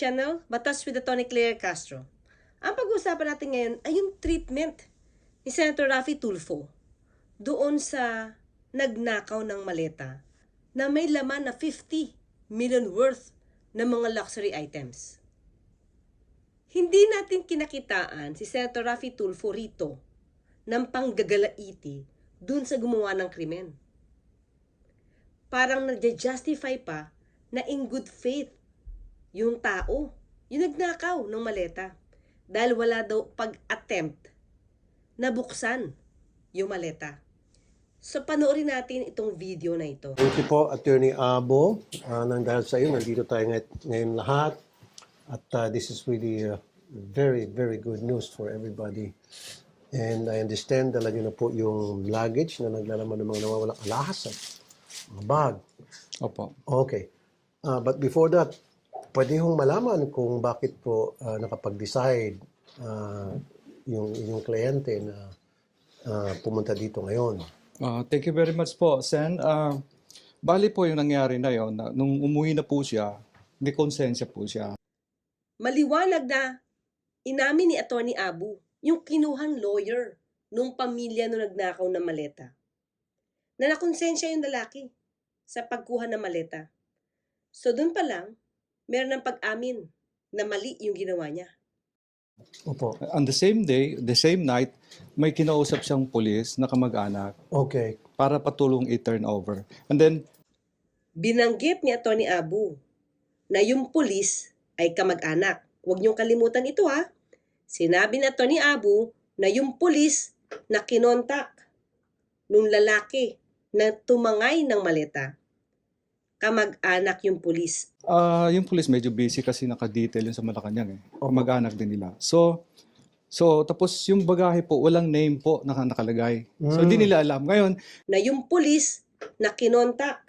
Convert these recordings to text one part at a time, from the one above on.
channel, Batas with Atty. Claire Castro. Ang pag-uusapan natin ngayon ay yung treatment ni Senator Raffy Tulfo doon sa nagnakaw ng maleta na may laman na 50 million worth ng mga luxury items. Hindi natin kinakitaan si Senator Raffy Tulfo rito ng panggagalaiti dun sa gumawa ng krimen. Parang nagja-justify pa na in good faith yung tao, yung nagnakaw ng maleta. Dahil wala daw pag-attempt na buksan yung maleta. So panoorin natin itong video na ito. Thank you po, Attorney Abo. Uh, nang dahil sa iyo, nandito tayo ngay- ngayon lahat. At uh, this is really uh, very, very good news for everybody. And I understand talaga na po yung luggage na naglalaman ng mga nawawalang alahas at mga bag. Opo. Okay. Uh, but before that, pwede hong malaman kung bakit po uh, nakapag-decide uh, yung inyong kliyente na uh, pumunta dito ngayon. Ah, thank you very much po, Sen. Ah, bali po yung nangyari na yon. na nung umuwi na po siya, may konsensya po siya. Maliwanag na inamin ni Attorney Abu yung kinuhang lawyer nung pamilya nung nagnakaw ng maleta. Na nakonsensya yung lalaki sa pagkuha ng maleta. So doon pa lang, meron ng pag-amin na mali yung ginawa niya. Opo. On the same day, the same night, may kinausap siyang pulis na kamag-anak Okay. para patulong i-turn over. And then, Binanggit ni Atty. Abu na yung pulis ay kamag-anak. Huwag niyong kalimutan ito ha. Sinabi ni Atty. Abu na yung pulis na kinontak nung lalaki na tumangay ng maleta. Kamag-anak yung pulis. ah, yung pulis medyo busy kasi naka-detail yun sa Malacanang eh. Kamag-anak din nila. So, so tapos yung bagahe po, walang name po na nakalagay. So, hindi Mm. nila alam. Ngayon, Na yung pulis na kinontak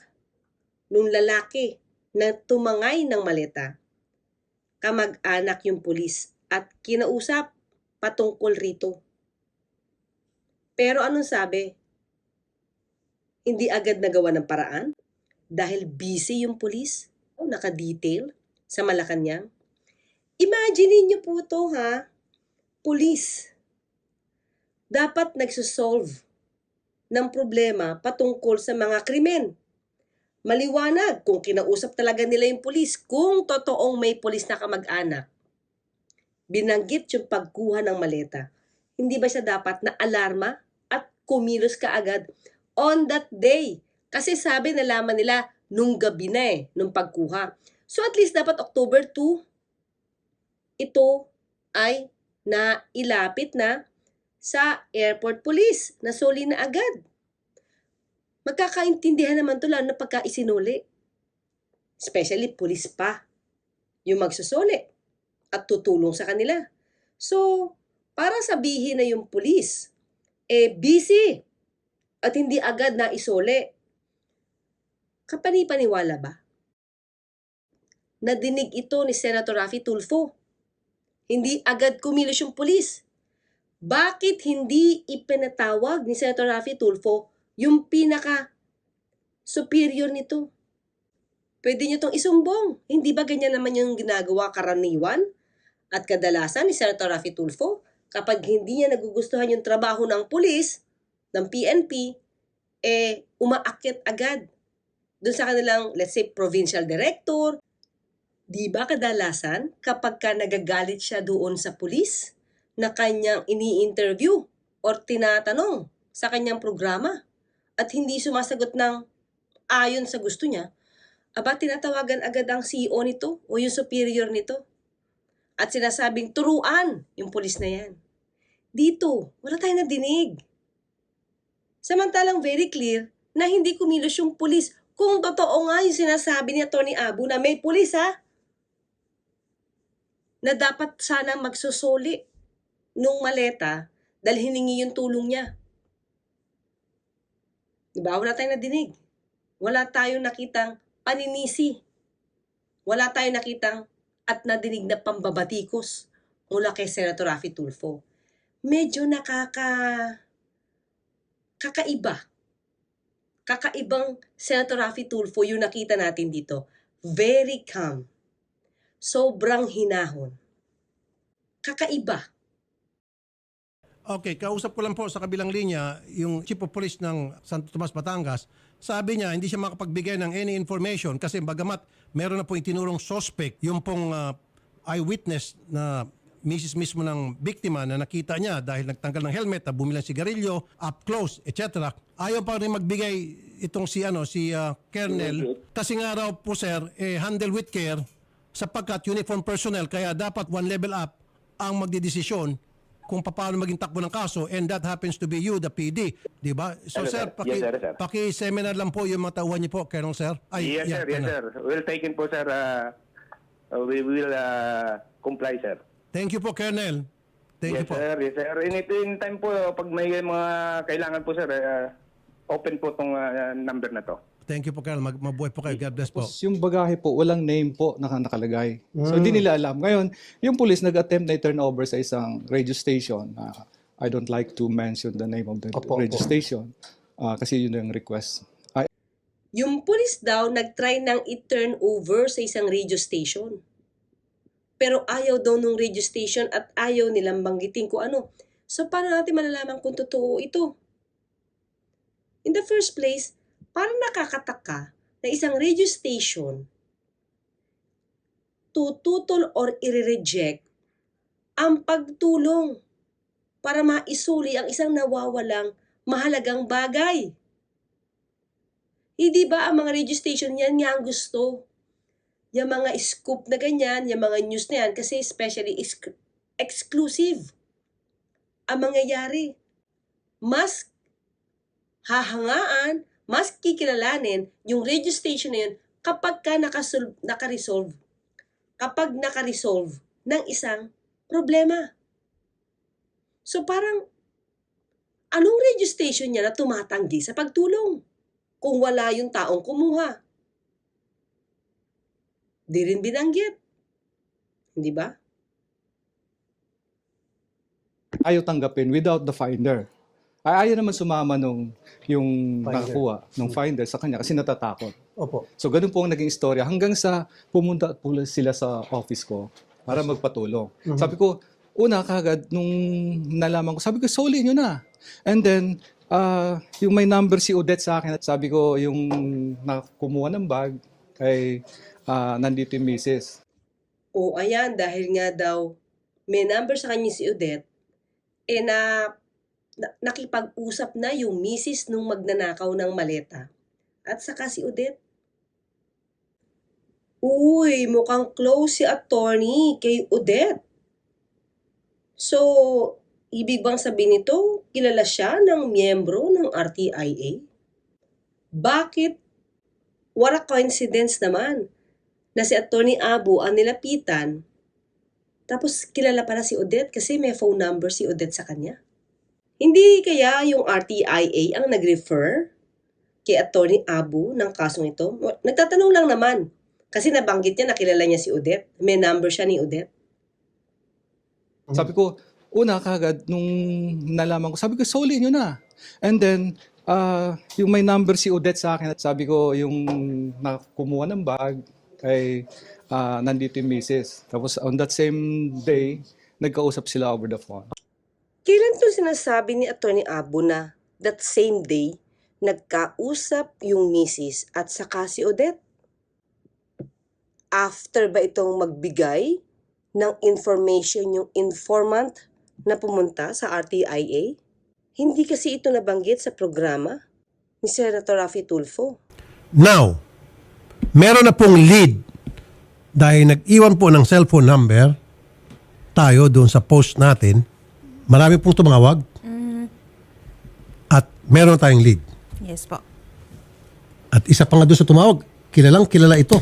nung lalaki na tumangay ng maleta. Kamag-anak yung pulis at kinausap patungkol rito. Pero anong sabi? Hindi agad nagawa ng paraan? Dahil busy yung pulis? O naka-detail sa Malacanang? Imagine niyo po to ha, pulis. Dapat nagsosolve ng problema patungkol sa mga krimen. Maliwanag kung kinausap talaga nila yung pulis, kung totoong may pulis na kamag-anak. Binanggit yung pagkuha ng maleta. Hindi ba siya dapat na alarma at kumilos ka agad on that day? Kasi sabi nalaman nila nung gabi na eh, nung pagkuha. So at least dapat October 2, ito ay na ilapit na sa airport police na soli na agad. Magkakaintindihan naman to lalo na pagka isinuli. Especially police pa. Yung magsusuli at tutulong sa kanila. So, para sabihin na yung police, eh busy at hindi agad na isole. Kapani-paniwala ba? Nadinig ito ni Senator Raffy Tulfo. Hindi agad kumilos yung pulis. Bakit hindi ipinatawag ni Senator Raffy Tulfo yung pinaka superior nito? Pwede nyo itong isumbong. Hindi ba ganyan naman yung ginagawa karaniwan at kadalasan ni Senator Raffy Tulfo? Kapag hindi niya nagugustuhan yung trabaho ng pulis, ng PNP, eh umaakit agad doon sa kanilang, let's say, provincial director. Di ba kadalasan kapag ka nagagalit siya doon sa pulis na kanyang ini-interview or tinatanong sa kanyang programa at hindi sumasagot ng ayon sa gusto niya, aba tinatawagan agad ang CEO nito o yung superior nito at sinasabing turuan yung pulis na yan. Dito, wala tayong nadinig. Samantalang very clear na hindi kumilos yung pulis. Kung totoo nga yung sinasabi ni Tony Abu na may pulis ha, na dapat sana magsusuli nung maleta dahil hiningi yung tulong niya. Diba? Wala tayong nadinig. Wala tayong nakitang paninisi. Wala tayong nakitang at nadinig na pambabatikos mula kay Senator Raffy Tulfo. Medyo nakaka... kakaiba. Kakaibang Senator Raffy Tulfo yung nakita natin dito. Very calm. sobrang hinahon. Kakaiba. Okay, kausap ko lang po sa kabilang linya yung Chief of Police ng Santo Tomas, Batangas. Sabi niya, hindi siya makapagbigay ng any information kasi bagamat meron na po itinurong suspect, yung pong ah, eyewitness na misis mismo ng biktima na nakita niya dahil nagtanggal ng helmet, na bumili ng sigarilyo, up close, etc. Ayaw pa rin magbigay itong si ano si ah, Colonel kasi nga raw po sir eh, handle with care sapagkat uniform personnel kaya dapat one level up ang magdidesisyon kung paano maging takbo ng kaso and that happens to be you, the PD. Di ba? So Ano, sir, sir? paki, Yes, sir, sir. paki-seminar lang po yung mga tauhan niyo po, Colonel Sir. Ay, yes, yeah, sir. Yes, Colonel. sir. We'll take in po, sir. Uh, uh, we will uh, comply, sir. Thank you po, Colonel. Thank yes, you po. sir. Yes, sir. In, in time po, pag may mga kailangan po, sir, uh, open po tong uh, number na to. Thank you po, Colonel. Mag mabuhay po kayo. God bless po. Tapos yung bagahe po, walang name po naka nakalagay. So hindi nila alam. Ngayon, yung police nag-attempt na i-turn over sa isang radio station. na I don't like to mention the name of the Opo, radio opo. station. ah, kasi yun yung request. Ah, Yung pulis daw nag-try ng i-turn over sa isang radio station. Pero ayaw daw nung radio station at ayaw nilang banggitin kung ano. So paano natin malalaman kung totoo ito? In the first place, parang nakakataka na isang radio station tututol or i-reject ang pagtulong para maisuli ang isang nawawalang mahalagang bagay. Hindi ba ang mga radio station yan nga ang gusto? Yung mga scoop na ganyan, yung mga news na yan, kasi especially ex- exclusive ang mangyayari. Mas hahangaan, mas kikilalanin yung radio station na yun kapag ka nakasolve, nakaresolve, kapag nakaresolve ng isang problema. So parang, anong radio station niya na tumatanggi sa pagtulong? kung wala yung taong kumuha. Di rin binanggit. Hindi ba? ayaw tanggapin without the finder. Ay, ayaw naman sumama nung yung Finder. nakakuha nung finder sa kanya kasi natatakot. Opo. So ganun po ang naging istorya hanggang sa pumunta po sila sa office ko para magpatulong. Sabi ko, una kagad nung nalaman ko, sabi ko, soli nyo na. And then, ah, yung may number si Odette sa akin at sabi ko, yung nakumuha ng bag, ay ah, nandito yung misis. O ayan, dahil nga daw may number sa kanya si Odette, eh na, na- nakipag-usap na yung misis nung magnanakaw ng maleta. At saka si Odette. Uy, mukhang close si attorney kay Odette. So, ibig bang sabihin nito, kilala siya ng miyembro ng RTIA? Bakit? What a coincidence naman na si Attorney Abu ang nilapitan tapos kilala pala si Odette kasi may phone number si Odette sa kanya. Hindi kaya yung RTIA ang nag-refer kay Attorney Abu ng kasong ito? Nagtatanong lang naman. Kasi nabanggit niya na kilala niya si Odette. May number siya ni Odette. Sabi ko, una kagad nung nalaman ko, sabi ko, soli nyo na. And then, ah, yung may number si Odette sa akin at sabi ko, yung nakumuha ng bag, ay ah, nandito yung misis. Tapos on that same day, nagkausap sila over the phone. Kailan to sinasabi ni Attorney Abu na that same day, nagkausap yung misis at saka si Odette? After ba itong magbigay ng information yung informant na pumunta sa RTIA? Hindi kasi ito nabanggit sa programa ni Senator Rafi Tulfo. Now, meron na pong lead dahil nag-iwan po ng cellphone number tayo doon sa post natin. Marami pong tumawag at meron na tayong lead. Yes po. At isa pa nga doon sa tumawag, kilalang kilala ito.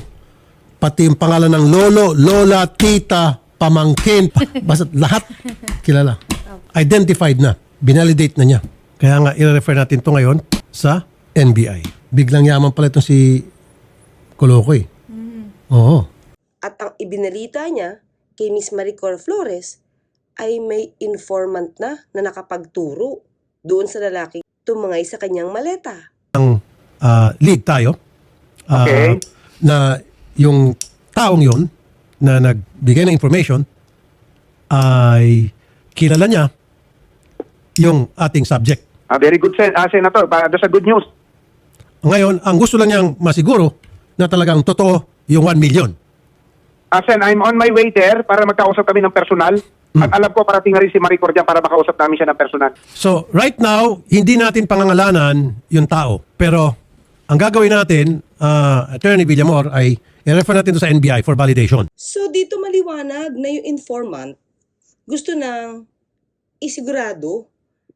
Pati yung pangalan ng lolo, lola, tita, pamangkin, pa- basta lahat kilala. Identified na. Binalidate na niya. Kaya nga, i-refer natin to ngayon sa NBI. Biglang yaman pala itong si Kolokoy. Oo. At ang ibinalita niya kay Miss Maricor Flores ay may informant na na nakapagturo doon sa lalaki tumangay sa kanyang maleta. Ang ah, lead tayo. Ah, Okay. Na yung taong yon na nagbigay ng information ay kilala niya yung ating subject. Ah, very good, sen- ah, Senator. Para sa good news. Ngayon, ang gusto lang niyang masiguro na talagang totoo yung 1 million. Ah, Sen, I'm on my way there para magkausap kami ng personal. At alam ko parating na rin si Maricor dyan para makausap namin siya ng personal. So, right now, hindi natin pangangalanan yung tao. Pero, ang gagawin natin, uh, Attorney Villamor, ay i-refer natin to sa NBI for validation. So dito maliwanag na yung informant gusto nang isigurado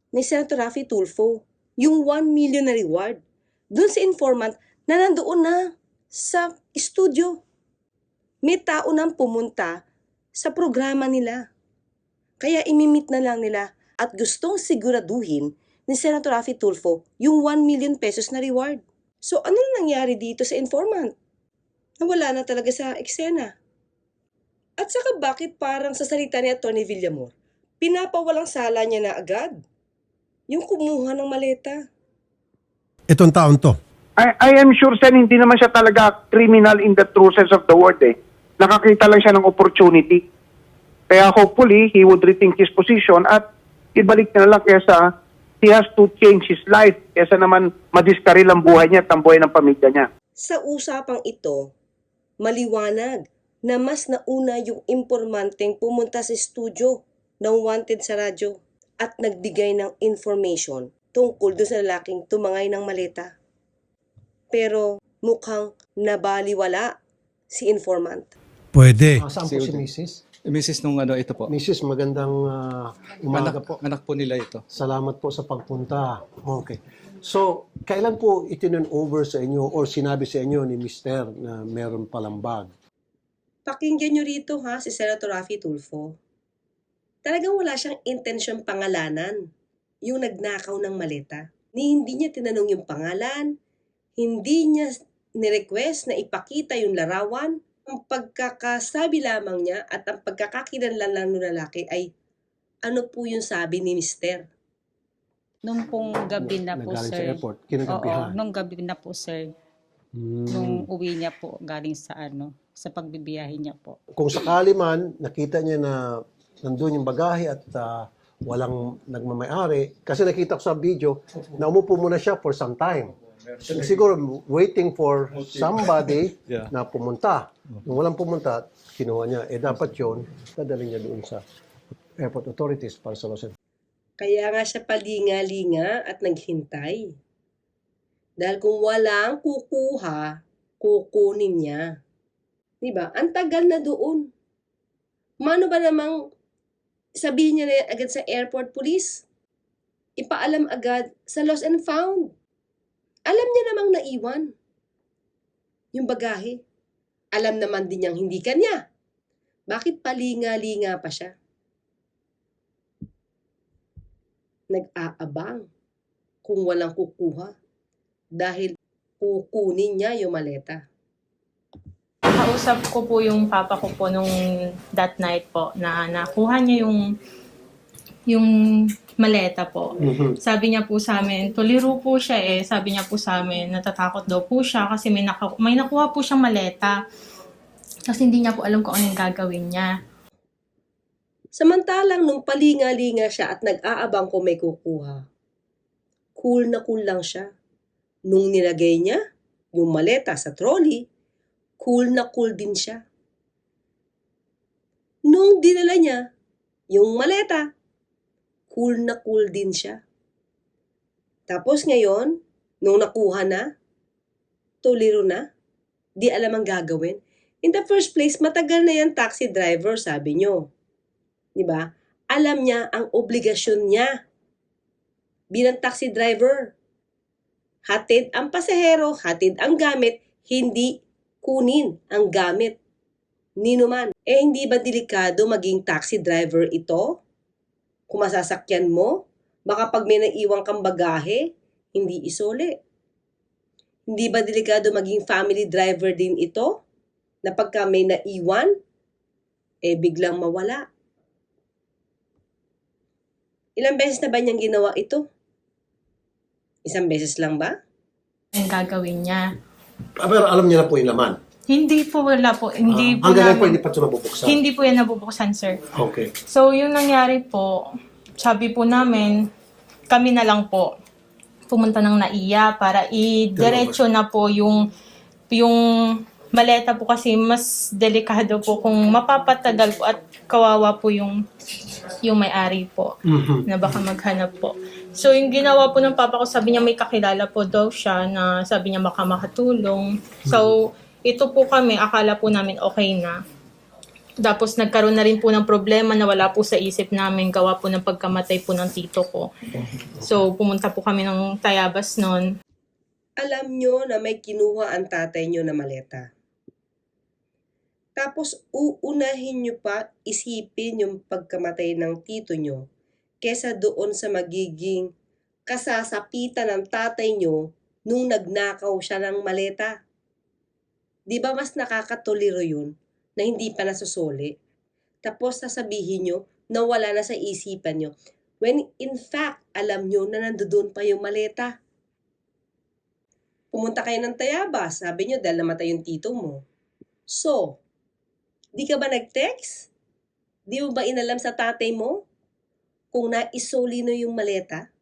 ni Senator Raffy Tulfo yung 1 million na reward doon sa informant na nandoon na sa studio. May tao nang pumunta sa programa nila. Kaya imimit na lang nila at gustong siguraduhin ni Senator Raffy Tulfo yung 1 million pesos na reward. So ano na nangyari dito sa informant? Nawala na talaga sa eksena. At saka bakit parang sa salita ni Atty. Villamor, pinapawalang sala niya na agad yung kumuha ng maleta. Itong taon to. I, I am sure, Sen, hindi naman siya talaga criminal in the true sense of the word eh. Nakakita lang siya ng opportunity. Kaya hopefully, he would rethink his position at ibalik na lang kesa he has to change his life kesa naman madiskaril ang buhay niya at ang buhay ng pamilya niya. Sa usapang ito, maliwanag na mas nauna yung impormanteng pumunta sa studio ng wanted sa radyo at nagbigay ng information tungkol doon sa lalaking tumangay ng maleta. Pero mukhang nabaliwala si informant. Pwede. Ah, saan po si Mrs.? Mrs. nung ano, ito po. Mrs., magandang ah, umaga Anak, po. anak po nila ito. Salamat po sa pagpunta. Okay. So, kailan po itinon over sa inyo or sinabi sa inyo ni Mister na meron palang bag? Pakinggan nyo rito ha si Senator Raffy Tulfo. Talagang wala siyang intensyon pangalanan yung nagnakaw ng maleta. Ni hindi niya tinanong yung pangalan, hindi niya ni-request na ipakita yung larawan. Ang pagkakasabi lamang niya at ang pagkakakilanlan lang ng lalaki ay ano po yung sabi ni Mister. Nung pong gabi na po, Nagaling sa sir. airport. Oo, nung gabi na po, sir. Hmm. Nung uwi niya po galing sa ano, sa pagbibiyahe niya po. Kung sakali man, nakita niya na nandun yung bagahe at ah, walang nagmamayari, kasi nakita ko sa video na umupo muna siya for some time. Siguro waiting for somebody Yeah. na pumunta. Nung walang pumunta, kinuha niya. Eh dapat yun, dadalhin niya doon sa airport authorities para sa Los Angeles. Kaya nga siya palinga-linga at naghintay. Dahil kung walang kukuha, kukunin niya. Di ba? Ang tagal na doon. Mano ba namang sabihin niya na yan agad sa airport police? Ipaalam agad sa lost and found. Alam niya namang naiwan. Yung bagahe. Alam naman din niyang hindi kanya. Bakit palinga-linga pa siya? nag-aabang kung walang kukuha dahil kukunin niya yung maleta. Kausap ko po yung papa ko po nung that night po na nakuha niya yung yung maleta po. Sabi niya po sa amin, tuliro po siya eh. Sabi niya po sa amin, natatakot daw po siya kasi may, naka, may nakuha po siyang maleta. Kasi hindi niya po alam kung anong gagawin niya. Samantalang nung palinga-linga siya at nag-aabang kung may kukuha, cool na cool lang siya. Nung nilagay niya yung maleta sa trolley, cool na cool din siya. Nung dinala niya yung maleta, cool na cool din siya. Tapos ngayon, nung nakuha na, tuliro na, di alam ang gagawin. In the first place, matagal na yan taxi driver, sabi nyo. ba? Alam niya ang obligasyon niya bilang taxi driver. Hatid ang pasahero, hatid ang gamit, hindi kunin ang gamit. Nino man. Eh hindi ba delikado maging taxi driver ito? Kung masasakyan mo, baka pag may naiwang kang bagahe, hindi isole. Hindi ba delikado maging family driver din ito? Na pagka may naiwan, eh biglang mawala. Ilang beses na ba niyang ginawa ito? Isang beses lang ba? Ang gagawin niya. Ah, Pero alam niya na po yung laman. Hindi po wala po. Hindi po Ah, hanggang ngayon po namin- hindi pa ito nabubuksan. Hindi po yan nabubuksan, sir. Okay. So, yung nangyari po, sabi po namin, kami na lang po pumunta ng NAIA para i-diretso na po yung yung maleta po kasi mas delikado po kung mapapatagal po at kawawa po yung yung may-ari po na baka maghanap po. So, yung ginawa po ng papa ko, sabi niya may kakilala po daw siya na sabi niya baka makatulong. So, ito po kami, akala po namin okay na. Tapos nagkaroon na rin po ng problema na wala po sa isip namin gawa po ng pagkamatay po ng tito ko. So pumunta po kami ng Tayabas noon. alam nyo na may kinuha ang tatay nyo na maleta. Tapos uunahin nyo pa isipin yung pagkamatay ng tito nyo kesa doon sa magiging kasasapitan ng tatay nyo nung nagnakaw siya ng maleta. Di ba mas nakakatuliro yun na hindi pa nasusuli? Tapos sasabihin nyo na wala na sa isipan nyo. When in fact, alam nyo na nandoon pa yung maleta pumunta kayo ng Tayabas, sabi nyo dahil namatay yung tito mo. So, di ka ba nag-text? Di mo ba inalam sa tatay mo kung naisoli na yung maleta?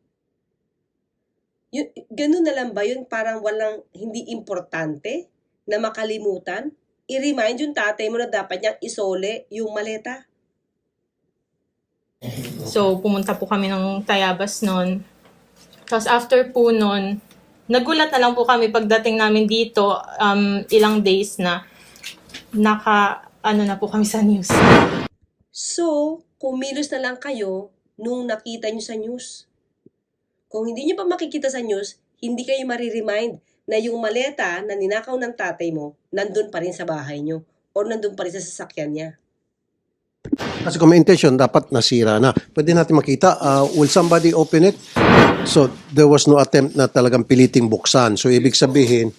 Yun, ganun na lang ba yun? Parang walang hindi importante na makalimutan? I-remind yung tatay mo na dapat niyang isole yung maleta. So pumunta po kami ng Tayabas noon. Tapos after po noon, nagulat na lang po kami pagdating namin dito um, ilang days na naka ano na po kami sa news. So, kumilos na lang kayo nung nakita nyo sa news. Kung hindi nyo pa makikita sa news, hindi kayo mariremind na yung maleta na ninakaw ng tatay mo, nandun pa rin sa bahay nyo or nandun pa rin sa sasakyan niya. Kasi kung may intention, dapat nasira na. Pwede natin makita, uh, will somebody open it? So, there was no attempt na talagang piliting buksan. So, ibig sabihin,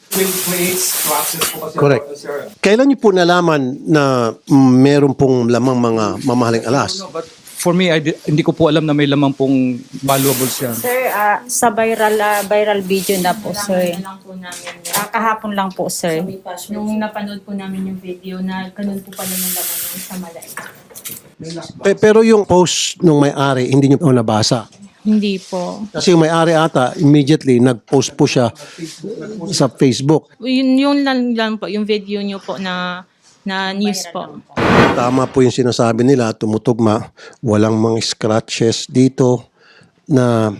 Correct. kailan niyo po nalaman na mm, meron pong lamang mga mamahaling alas? No, but for me, I di- hindi ko po alam na may lamang pong valuables yan. Sir, ah, sa viral ah, viral video na po, sir. Na lang po namin. Ah, kahapon lang po, sir. Nung napanood po namin yung video na ganun po pala yung laman ng sa malay. Pe- pero yung post nung may-ari, hindi niyo po nabasa. Hindi po. Kasi yung may-ari ata, immediately, nag-post po siya sa Facebook. Yun, yun lang, lang po, yung video nyo po na na news po. Tama po yung sinasabi nila, tumutugma, walang mga scratches dito na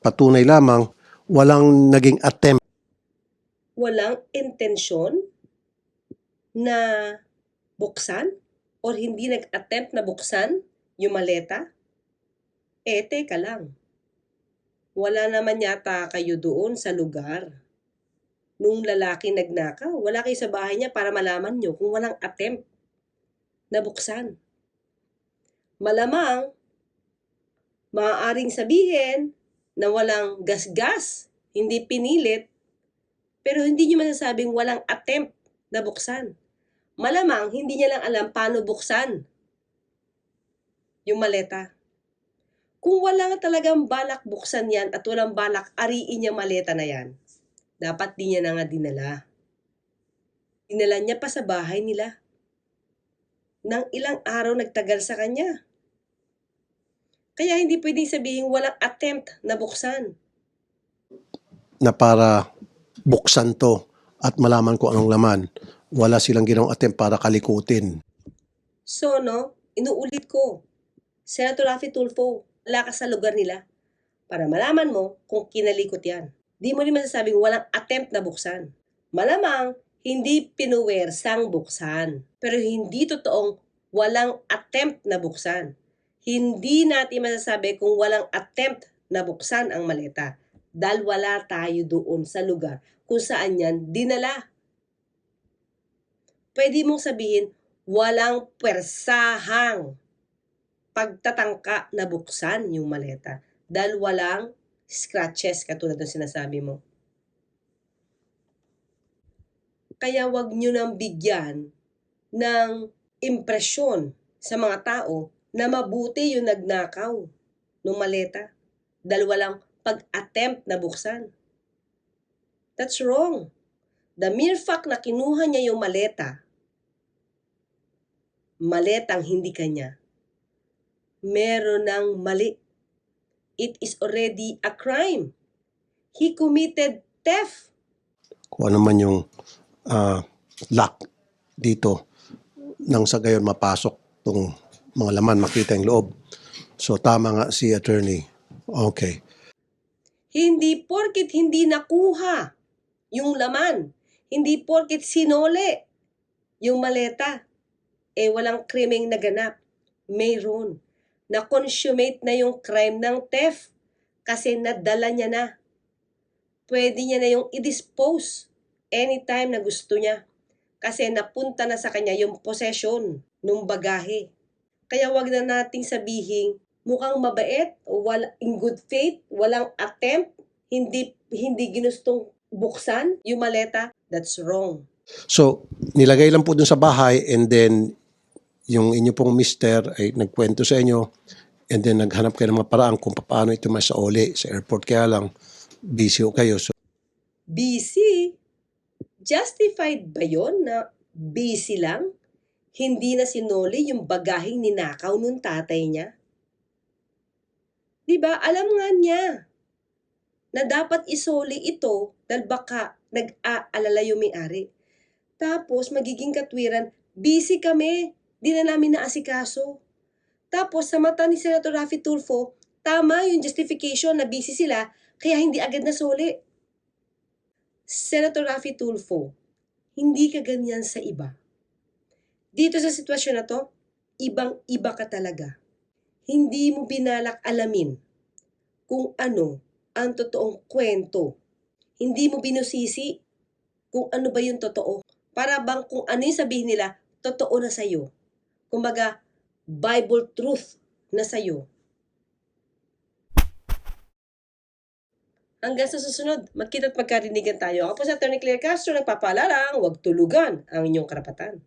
patunay lamang, walang naging attempt Walang intensyon na buksan or hindi nag-attempt na buksan yung maleta? Eh, teka lang. Wala naman yata kayo doon sa lugar. Nung lalaki nagnakaw, wala kayo sa bahay niya para malaman nyo kung walang attempt na buksan. Malamang, maaaring sabihin na walang gasgas, hindi pinilit, pero hindi nyo masasabing walang attempt na buksan. Malamang, hindi niya lang alam paano buksan yung maleta. Kung wala nga talagang balak buksan yan at walang balak ariin yung maleta na yan, dapat di niya na nga dinala. Dinala niya pa sa bahay nila. Nang ilang araw nagtagal sa kanya. Kaya hindi pwedeng sabihin walang attempt na buksan. na para buksan to at malaman ko anong laman. Wala silang ginawang attempt para kalikutin. So, no, inuulit ko, Senator Rafi Tulfo, wala ka sa lugar nila para malaman mo kung kinalikot yan. Di mo rin masasabing walang attempt na buksan. Malamang, hindi pinuwersang buksan. Pero hindi totoong walang attempt na buksan. Hindi natin masasabi kung walang attempt na buksan ang maleta dahil wala tayo doon sa lugar kung saan yan dinala. Pwede mong sabihin, walang pwersahang pagtatangka na buksan yung maleta dahil walang scratches katulad ng sinasabi mo. Kaya wag nyo nang bigyan ng impresyon sa mga tao na mabuti yung nagnakaw ng maleta dahil walang pag-attempt na buksan. That's wrong. The mere fact na kinuha niya yung maleta, maletang hindi kanya, meron ng mali. It is already a crime. He committed theft. Kung ano man yung ah, lock dito nang sa gayon mapasok tong mga laman, makita yung loob. So tama nga si attorney. Okay. Hindi porkit hindi nakuha yung laman. Hindi porkit sinole yung maleta. Eh walang krimeng naganap. Mayroon. Na-consummate na yung crime ng theft kasi nadala niya na. Pwede niya na yung i-dispose anytime na gusto niya. Kasi napunta na sa kanya yung possession ng bagahe. Kaya wag na nating sabihin mukhang mabait, wala, in good faith, walang attempt, hindi hindi ginustong buksan yung maleta, that's wrong. So, nilagay lang po dun sa bahay and then yung inyo pong mister ay nagkwento sa inyo and then naghanap kayo ng mga paraan kung paano ito masauli sa airport. Kaya lang, busy ho kayo. So, Busy? Justified ba yon na busy lang? Hindi na sinuli yung bagaheng ninakaw nung tatay niya? Di ba? Alam nga niya na dapat isoli ito dahil baka nag-aalala yung may-ari. Tapos magiging katwiran, busy kami, di na namin naasikaso. Tapos sa mata ni Senator Raffy Tulfo, tama yung justification na busy sila kaya hindi agad nasuli. Senator Raffy Tulfo, hindi ka ganyan sa iba. Dito sa sitwasyon na to, ibang-iba ka talaga. Hindi mo binalak alamin kung ano ang totoong kwento. Hindi mo binusisi kung ano ba yung totoo. Para bang kung ano yung sabihin nila, totoo na sa'yo. Kumbaga, Bible truth na sa'yo. Hanggang sa susunod, magkita at magkarinigan tayo. Ako po sa Attorney Claire Castro, nagpapaalala, huwag tulugan ang inyong karapatan.